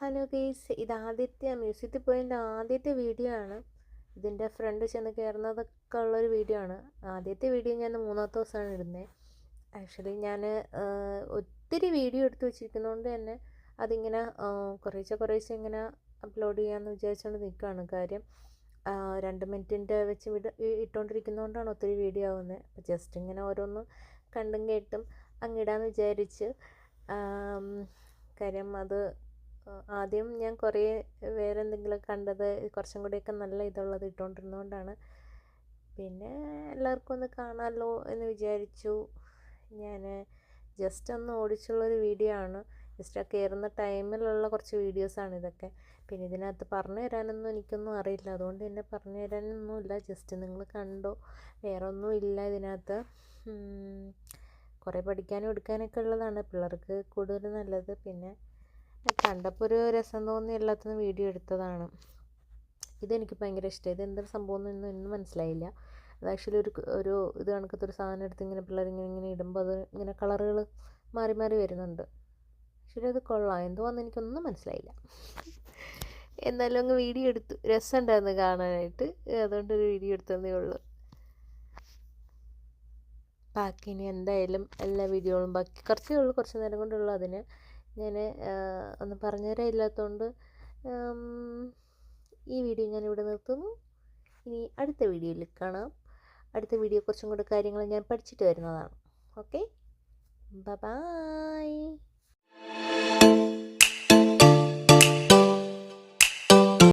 Hello guys ഇത് ആദ്യത്തെ മ്യൂസിയത്തിൽ പോയതിന്റെ ആദ്യത്തെ വീഡിയോ ആണ്. ഇതിന്റെ ഫ്രണ്ട് ചെന്ന് കയറുന്നതൊക്കെ ഉള്ളൊരു വീഡിയോ ആണ്. ആദ്യത്തെ വീഡിയോ ഞാൻ മൂന്നാമത്തെ ദിവസമാണ് ഇടുന്നത് ആക്ച്വലി ഞാൻ ഒത്തിരി വീഡിയോ എടുത്തു വെച്ചിരിക്കുന്നതുകൊണ്ട് തന്നെ അതിങ്ങനെ കുറേശ്ശെ കുറേശ്ശെ ഇങ്ങനെ അപ്ലോഡ് ചെയ്യാമെന്ന് വിചാരിച്ചുകൊണ്ട് നിൽക്കുകയാണ് കാര്യം. രണ്ട് മിനിറ്റിന്റെ വെച്ച് വിട ഇട്ടുകൊണ്ടിരിക്കുന്നതുകൊണ്ടാണ് ഒത്തിരി വീഡിയോ ആവുന്നത് അപ്പോൾ ജസ്റ്റ് ഇങ്ങനെ ഓരോന്ന് കണ്ടും കേട്ടും അങ്ങിടാന്ന് വിചാരിച്ച് കാര്യം അത് ആദ്യം ഞാൻ കുറേ വേറെ എന്തെങ്കിലും കണ്ടത് കുറച്ചും കൂടിയൊക്കെ നല്ല ഇതുള്ളത് ഇട്ടുകൊണ്ടിരുന്നതുകൊണ്ടാണ് പിന്നെ എല്ലാവർക്കും ഒന്ന് കാണാമല്ലോ എന്ന് വിചാരിച്ചു. ഞാൻ ജസ്റ്റ് ഒന്ന് ഓടിച്ചുള്ളൊരു വീഡിയോ ആണ്. ജസ്റ്റ് ആ കയറുന്ന ടൈമിലുള്ള കുറച്ച് വീഡിയോസാണ് ഇതൊക്കെ. പിന്നെ ഇതിനകത്ത് പറഞ്ഞു തരാനൊന്നും എനിക്കൊന്നും അറിയില്ല. അതുകൊണ്ട് തന്നെ പറഞ്ഞു തരാനൊന്നുമില്ല ജസ്റ്റ് നിങ്ങൾ കണ്ടോ? വേറെ ഒന്നും ഇല്ല ഇതിനകത്ത്. കുറേ പഠിക്കാനും എടുക്കാനൊക്കെ ഉള്ളതാണ്. പിള്ളേർക്ക് കൂടുതൽ നല്ലത്. പിന്നെ കണ്ടപ്പോൾ ഒരു രസം തോന്നി എല്ലാത്തിനും വീഡിയോ എടുത്തതാണ്. ഇതെനിക്ക് ഭയങ്കര ഇഷ്ടമായി ഇത് എന്തൊരു സംഭവം എന്നൊന്നും ഇന്നും മനസ്സിലായില്ല. അത് ആക്ച്വലി ഒരു ഒരു ഇത് കണക്കത്തെ ഒരു സാധനം എടുത്ത് ഇങ്ങനെ പിള്ളേർ ഇങ്ങനെ ഇങ്ങനെ ഇടുമ്പോൾ അത് ഇങ്ങനെ കളറുകൾ മാറി മാറി വരുന്നുണ്ട്. ആക്ച്വലി അത് കൊള്ളാം. എന്തുവാന്ന് എനിക്കൊന്നും മനസ്സിലായില്ല. എന്നാലും അങ്ങ് വീഡിയോ എടുത്തു. രസമുണ്ടായിരുന്നു കാണാനായിട്ട്. അതുകൊണ്ട് ഒരു വീഡിയോ എടുത്തതേ ഉള്ളൂ. ബാക്കി ഇനി എന്തായാലും എല്ലാ വീഡിയോകളും ബാക്കി. കുറച്ചേ ഉള്ളൂ. കുറച്ച് നേരം കൊണ്ടുള്ളൂ അതിന്. ഞാൻ ഒന്നും പറഞ്ഞുതരാൻ ഇല്ലാത്തതുകൊണ്ട് ഈ വീഡിയോ ഞാൻ ഇവിടെ നിർത്തുന്നു. ഇനി അടുത്ത വീഡിയോയിൽ കാണാം. അടുത്ത വീഡിയോ കുറച്ചും കൂടെ കാര്യങ്ങൾ ഞാൻ പഠിച്ചിട്ട് വരുന്നതാണ്. ഓക്കെ? ബൈ